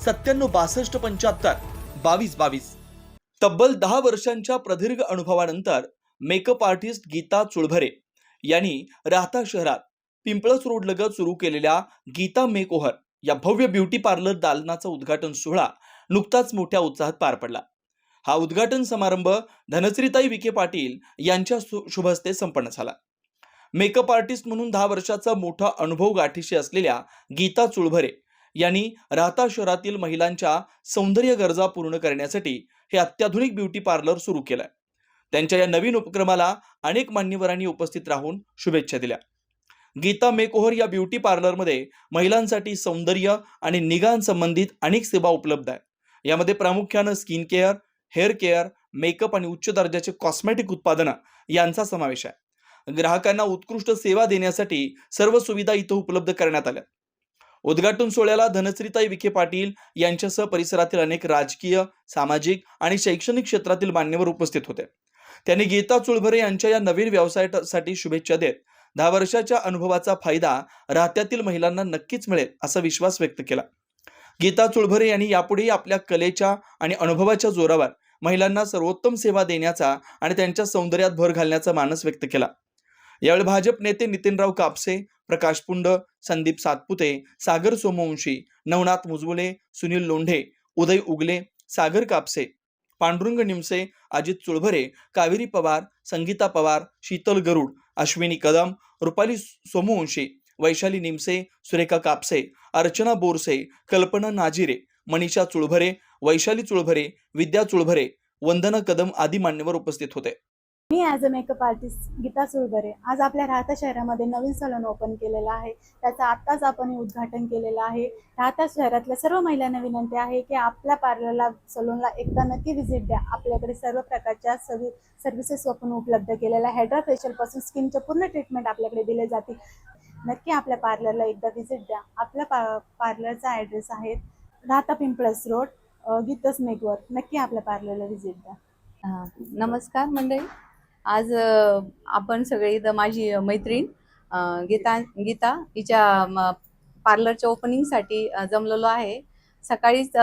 सत्त्याण्णव बासष्ट पंच्याहत्तर. बावीस बावीस. तब्बल दहा वर्षांच्या प्रदीर्घ अनुभवानंतर मेकअप आर्टिस्ट गीता चुळभरे यांनी राहता शहरात पिंपळस रोडलगत सुरू केलेल्या गीता मेकओव्हर या भव्य ब्युटी पार्लर दालनाचा उद्घाटन सोहळा नुकताच मोठ्या उत्साहात पार पडला. हा उद्घाटन समारंभ धनश्रीताई विखे पाटील यांच्या सु- संपन्न झाला. मेकअप आर्टिस्ट म्हणून दहा वर्षाचा मोठा अनुभव गाठीशी असलेल्या गीता चुळभरे यांनी राहता शहरातील महिलांच्या सौंदर्य गरजा पूर्ण करण्यासाठी हे अत्याधुनिक ब्युटी पार्लर सुरू केलंय. त्यांच्या या नवीन उपक्रमाला अनेक मान्यवरांनी उपस्थित राहून शुभेच्छा दिल्या. गीता मेकोहर या ब्युटी पार्लरमध्ये महिलांसाठी सौंदर्य आणि निगांसंबंधित अनेक सेवा उपलब्ध आहेत. यामध्ये प्रामुख्यानं skin care hair care makeup आणि उच्च दर्जाचे कॉस्मेटिक उत्पादनं यांचा समावेश आहे. ग्राहकांना उत्कृष्ट सेवा देण्यासाठी सर्व सुविधा इथं उपलब्ध करण्यात आल्या. उद्घाटन सोहळ्याला धनश्रीताई विखे पाटील यांच्यासह परिसरातील अनेक राजकीय सामाजिक आणि शैक्षणिक क्षेत्रातील मान्यवर उपस्थित होते. त्यांनी गीता चुळभरे यांच्या या नवीन व्यवसायासाठी शुभेच्छा देत दहा वर्षाच्या अनुभवाचा फायदा राहत्यातील महिलांना नक्कीच मिळेल असा विश्वास व्यक्त केला. गीता चुळभरे यांनी यापुढेही आपल्या कलेच्या आणि अनुभवाच्या जोरावर महिलांना सर्वोत्तम सेवा देण्याचा आणि त्यांच्या सौंदर्यात भर घालण्याचा मानस व्यक्त केला. यावेळी भाजप नेते नितीनराव कापसे प्रकाश पुंड संदीप सातपुते सागर सोमवंशी नवनाथ मुजबुले सुनील लोंढे उदय उगले सागर कापसे पांडुरंग निमसे अजित चुळभरे कावेरी पवार संगीता पवार शीतल गरुड अश्विनी कदम रुपाली सोमवंशी वैशाली निमसे सुरेखा कापसे अर्चना बोरसे कल्पना नाजिरे मनीषा चुळभरे वैशाली चुळभरे विद्या चुळभरे वंदना कदम आदी मान्यवर उपस्थित होते. मी as a makeup artist Geeta Sulbare आज आपल्या राहता शहरामध्ये नवीन सलून ओपन केलेलं आहे. त्याचं आत्ताच आपण हे उद्घाटन केलेलं आहे. राहता शहरातल्या सर्व महिलांना विनंती आहे की आपल्या पार्लरला सलूनला एकदा नक्की व्हिजिट द्या. आपल्याकडे सर्व प्रकारच्या सर्वि सर्व्हिसेस आपण उपलब्ध केलेल्या हेड्रा फेशियलपासून स्किनचे पूर्ण ट्रीटमेंट आपल्याकडे दिले जाते नक्की आपल्या पार्लरला एकदा व्हिजिट द्या. आपल्या पा पार्लरचा ॲड्रेस आहे राहता पिंपळस रोड गीतस नेटवर्क नक्की आपल्या पार्लरला व्हिजिट द्या. नमस्कार मंडळी. आज आपण सगळे इथं माझी मैत्रीण गीता गीता हिच्या पार्लरच्या ओपनिंगसाठी जमलेलो आहे. सकाळीच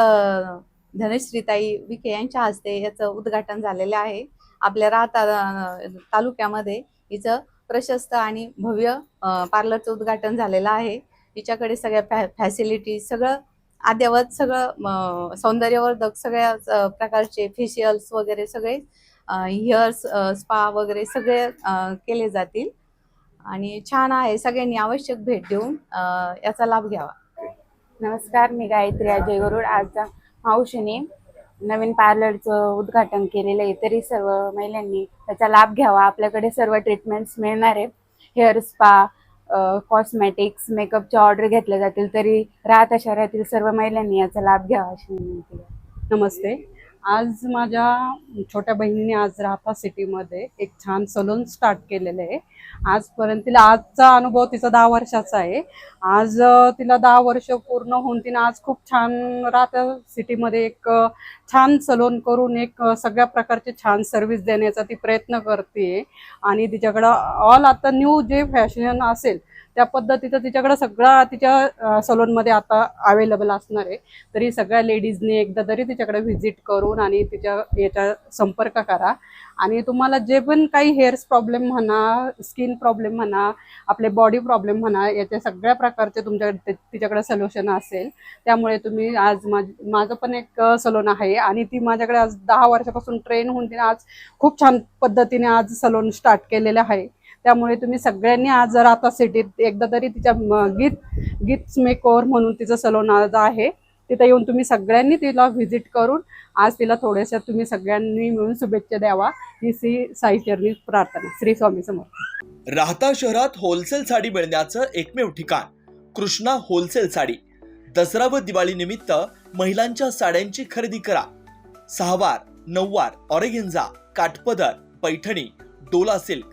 धनश्रीताई विखे यांच्या हस्ते याचं उद्घाटन झालेलं आहे. आपल्या राहता तालुक्यामध्ये हिचं प्रशस्त आणि भव्य पार्लरचं उद्घाटन झालेलं आहे. हिच्याकडे सगळ्या फॅ फॅसिलिटी सगळं अद्ययावत सगळं सौंदर्यवर्धक सगळ्या प्रकारचे फेशियल्स वगैरे सगळे हेअर्स स्पा वगैरे सगळे केले जातील. आणि छान आहे सगळ्यांनी आवश्यक भेट देऊन याचा लाभ घ्यावा. नमस्कार मी गायत्री अजय गरुड आज मावशीने नवीन पार्लरचं उद्घाटन केलेलं आहे. तरी सर्व महिलांनी त्याचा लाभ घ्यावा. आपल्याकडे सर्व ट्रीटमेंट्स मिळणार आहे हेअर स्पा कॉस्मॅटिक्स मेकअपच्या ऑर्डर घेतल्या जातील. तरी राहता शहरातील सर्व महिलांनी याचा लाभ घ्यावा अशी विनंती. नमस्ते. आज माझ्या छोट्या बहिणीने आज राहता सिटीमध्ये एक छान सलून स्टार्ट केलेलं आहे. आजपर्यंत तिला आजचा अनुभव तिचा दहा वर्षाचा आहे. आज तिला दहा वर्ष पूर्ण होऊन तिनं आज खूप छान राहता सिटीमध्ये एक छान सलून करून एक सगळ्या प्रकारचे छान सर्व्हिस देण्याचा ती प्रयत्न करते. आणि तिच्याकडं ऑल आता न्यू जे फॅशन असेल त्या पद्धतीचं तिच्याकडं सगळा तिच्या सलूनमध्ये आता अवेलेबल असणार आहे. तरी सगळ्या लेडीजनी एकदा तरी तिच्याकडे व्हिजिट करून आणि तिच्या याच्या संपर्क करा. आणि तुम्हाला जे पण काही हेअर्स प्रॉब्लेम म्हणा स्किन प्रॉब्लेम म्हणा आपले बॉडी प्रॉब्लेम म्हणा याच्या सगळ्या प्रकारचे तुमच्याकडे तिच्याकडे सोल्युशन असेल. त्यामुळे तुम्ही आज माझ माझं पण एक सलोन आहे आणि ती माझ्याकडे आज दहा वर्षापासून ट्रेन होऊन तिने आज खूप छान पद्धतीने आज सलोन स्टार्ट केलेलं आहे. त्यामुळे तुम्ही सगळ्यांनी आज जर आता सिटीत एकदा तरी तिच्या म- गीत गीत मेकओव्हर म्हणून तिचं सलोन आज आहे. तिथं येऊन तुम्ही सगळ्यांनी तिला व्हिजिट करून आज तिला थोड्याशा तुम्ही सगळ्यांनी मिळून शुभेच्छा द्यावा ही श्री साईचरणी प्रार्थना श्री स्वामी समोर राहता शहरात होलसेल साडी मिळण्याचं एकमेव ठिकाण कृष्णा होलसेल साडी. दसरा व दिवाळी निमित्त महिलांच्या साड्यांची खरेदी करा. सहावार नऊवार ऑरेगेंजा काठपदर पैठणी डोला silk.